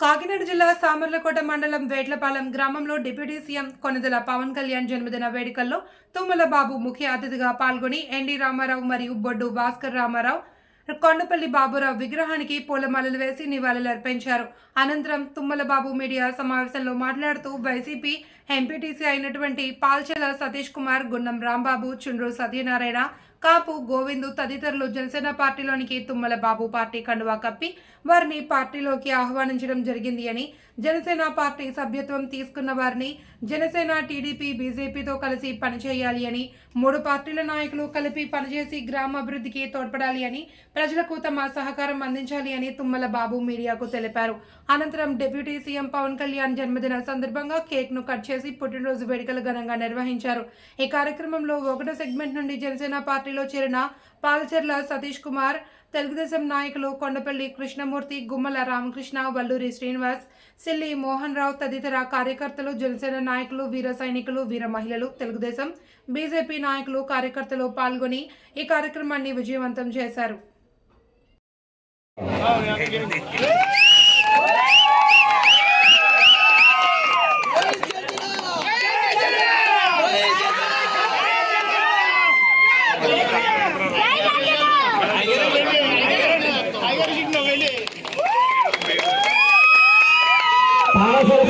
కాకినాడ జిల్లా సామర్లకోట మండలం వేట్లపాలెం గ్రామంలో డిప్యూటీ సీఎం కొనదల పవన్ కళ్యాణ్ జన్మదిన వేడుకల్లో తుమ్మల బాబు ముఖ్య అతిథిగా పాల్గొని ఎన్డి రామారావు మరియు బొడ్డు భాస్కర్ రామారావు కొండపల్లి బాబురావు విగ్రహానికి పూలమాలలు వేసి నివాళులర్పించారు అనంతరం తుమ్మలబాబు మీడియా సమావేశంలో మాట్లాడుతూ వైసీపీ ఎంపీటీసీ అయినటువంటి పాల్చెల సతీష్ కుమార్ గున్నం రాంబాబు చుండ్రు సత్యనారాయణ కాపు గోవిందు తదితరులు జనసేన పార్టీలోనికి తుమ్మల బాబు పార్టీ కండువా కప్పి వారిని పార్టీలోకి ఆహ్వానించడం జరిగింది అని జనసేన పార్టీ సభ్యత్వం తీసుకున్న వారిని జనసేన టీడీపీ బీజేపీతో కలిసి పనిచేయాలి అని మూడు పార్టీల నాయకులు కలిపి పనిచేసి గ్రామాభివృద్ధికి తోడ్పడాలి అని ప్రజలకు తమ సహకారం అందించాలి అని తుమ్మల బాబు మీడియాకు తెలిపారు. అనంతరం డిప్యూటీ సీఎం పవన్ కళ్యాణ్ జన్మదిన సందర్భంగా కేక్ను కట్ చేసి పుట్టినరోజు వేడుకలు ఘనంగా నిర్వహించారు. ఈ కార్యక్రమంలో ఒకటో సెగ్మెంట్ నుండి జనసేన పార్టీలో చేరిన పాలచెర్ల సతీష్ కుమార్ తెలుగుదేశం నాయకులు కొండపల్లి కృష్ణమూర్తి గుమ్మల రామకృష్ణ వల్లూరి శ్రీనివాస్ సిల్లి మోహన్ రావు తదితర కార్యకర్తలు జనసేన నాయకులు వీర సైనికులు వీర మహిళలు తెలుగుదేశం బీజేపీ నాయకులు కార్యకర్తలు పాల్గొని ఈ కార్యక్రమాన్ని విజయవంతం చేశారు.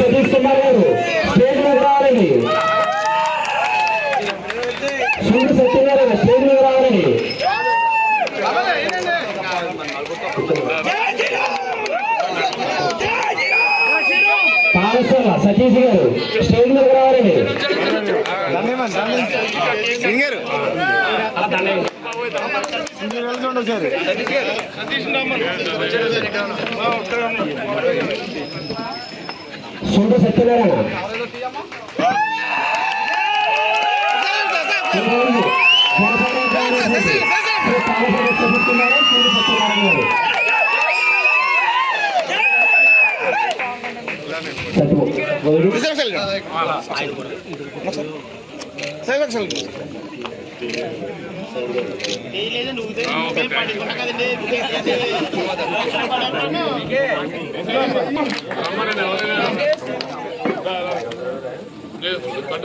పాలసీలు సతీష్ కుమార్ గారు స్టేజ్ మీద రావాలండి సూర్య సత్యనారాయణ స్టేజ్ మీద రావాలండి పాలసీల సతీష్ గారు స్టేజ్ మీద రావాలండి సింగర్. సతీష్ సూర్య సత్యనారాయణ. నువ్వు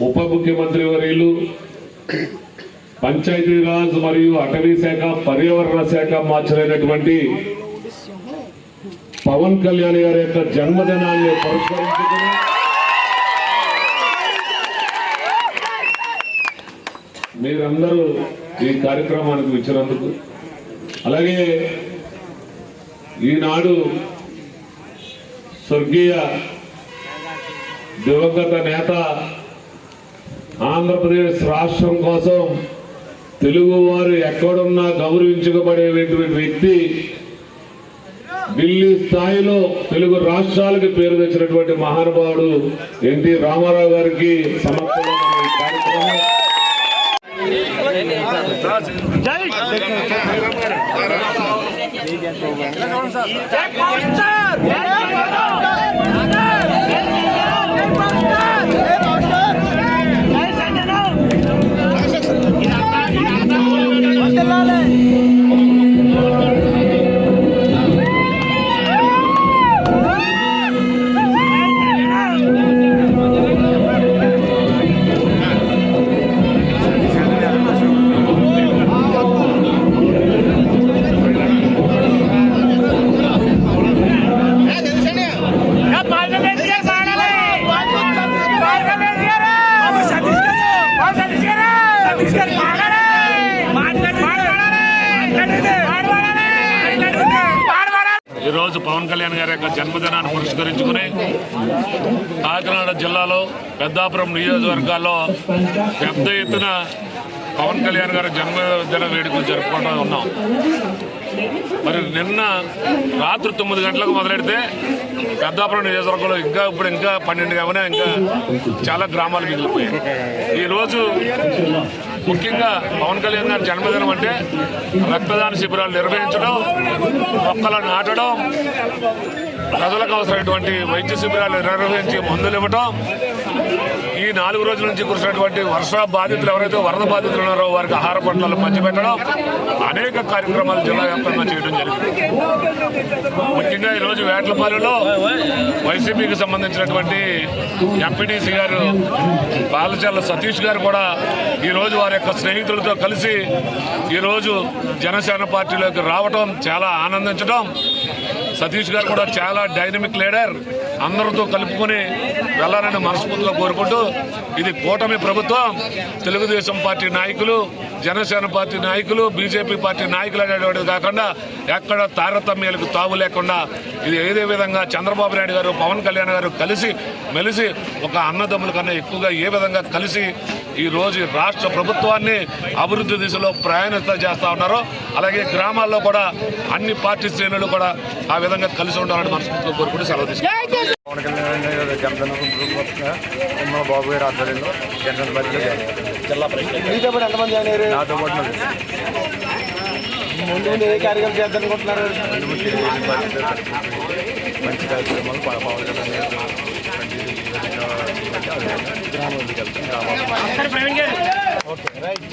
ఉప ముఖ్యమంత్రి వర్యులు పంచాయతీరాజ్ మరియు అటవీ శాఖ పర్యావరణ శాఖ మార్చలైనటువంటి పవన్ కళ్యాణ్ గారి యొక్క జన్మదినాన్ని పురస్కరించుకుని మీరందరూ ఈ కార్యక్రమానికి వచ్చినందుకు అలాగే ఈనాడు స్వర్గీయ దివంగత నేత ఆంధ్రప్రదేశ్ రాష్ట్రం కోసం తెలుగువారు ఎక్కడున్నా గౌరవించబడేటువంటి వ్యక్తి ఢిల్లీ స్థాయిలో తెలుగు రాష్ట్రాలకు పేరు తెచ్చినటువంటి మహానుభావుడు ఎన్టీ రామారావు గారికి సమర్పణ ఈరోజు పవన్ కళ్యాణ్ గారి యొక్క జన్మదినాన్ని పురస్కరించుకుని కాకినాడ జిల్లాలో పెద్దాపురం నియోజకవర్గాల్లో పెద్ద ఎత్తున పవన్ కళ్యాణ్ గారి జన్మదిన వేడుకలు జరుపుకుంటూ ఉన్నాం. మరి నిన్న రాత్రి తొమ్మిది గంటలకు మొదలెడితే పెద్దాపురం నియోజకవర్గంలో ఇంకా ఇప్పుడు ఇంకా పన్నెండు కావనే ఇంకా చాలా గ్రామాలు మిగిలిపోయాయి. ఈరోజు ముఖ్యంగా పవన్ కళ్యాణ్ గారి జన్మదినం అంటే రక్తదాన శిబిరాలు నిర్వహించడం మొక్కలు నాటడం ప్రజలకు అవసరమైనటువంటి వైద్య శిబిరాలు నిర్వహించి మందులు ఇవ్వటం ఈ నాలుగు రోజుల నుంచి కురిసినటువంటి వర్ష బాధితులు ఎవరైతే వరద బాధితులు ఉన్నారో వారికి ఆహార పంటలు పంచిపెట్టడం అనేక కార్యక్రమాలు జిల్లా వ్యాప్తంగా చేయడం జరిగింది. ముఖ్యంగా ఈరోజు వేట్లపాలెంలో వైసీపీకి సంబంధించినటువంటి ఎంపీడీసీ గారు బాలచర్ల సతీష్ గారు కూడా ఈరోజు వారి యొక్క స్నేహితులతో కలిసి ఈరోజు జనసేన పార్టీలోకి రావటం చాలా ఆనందించడం సతీష్ గారు కూడా చాలా డైనమిక్ లీడర్. అందరితో కలుపుకొని వెళ్ళాలని మనస్ఫూర్తిగా కోరుకుంటూ ఇది కూటమి ప్రభుత్వం తెలుగుదేశం పార్టీ నాయకులు జనసేన పార్టీ నాయకులు బీజేపీ పార్టీ నాయకులు అనేటువంటిది కాకుండా ఎక్కడ తారతమ్యాలకు తావు లేకుండా ఇది ఏదే విధంగా చంద్రబాబు నాయుడు గారు పవన్ కళ్యాణ్ గారు కలిసి మెలిసి ఒక అన్నదమ్ముల కన్నా ఎక్కువగా ఏ విధంగా కలిసి ఈ రోజు రాష్ట్ర ప్రభుత్వాన్ని అభివృద్ధి దిశలో ప్రయాణిస్తా చేస్తూ ఉన్నారో అలాగే గ్రామాల్లో కూడా అన్ని పార్టీ శ్రేణులు కూడా ఆ విధంగా కలిసి ఉండాలని మనస్ఫూర్తిగా కోరుకుంటూ సెలవు పవన్ కళ్యాణ్ జనసేన బాబు గారి ఆధ్వర్యంలో జనసేన పార్టీలో. జిల్లా పాటు ఎంతమంది నాతో పాటు ముందు ముందు ఏ కార్యక్రమం మంచి కార్యక్రమాలు పవన్ కళ్యాణ్ గారు మంచి విధంగా గ్రామాలకు వెళ్తాం గ్రామాలు ఓకే రైట్.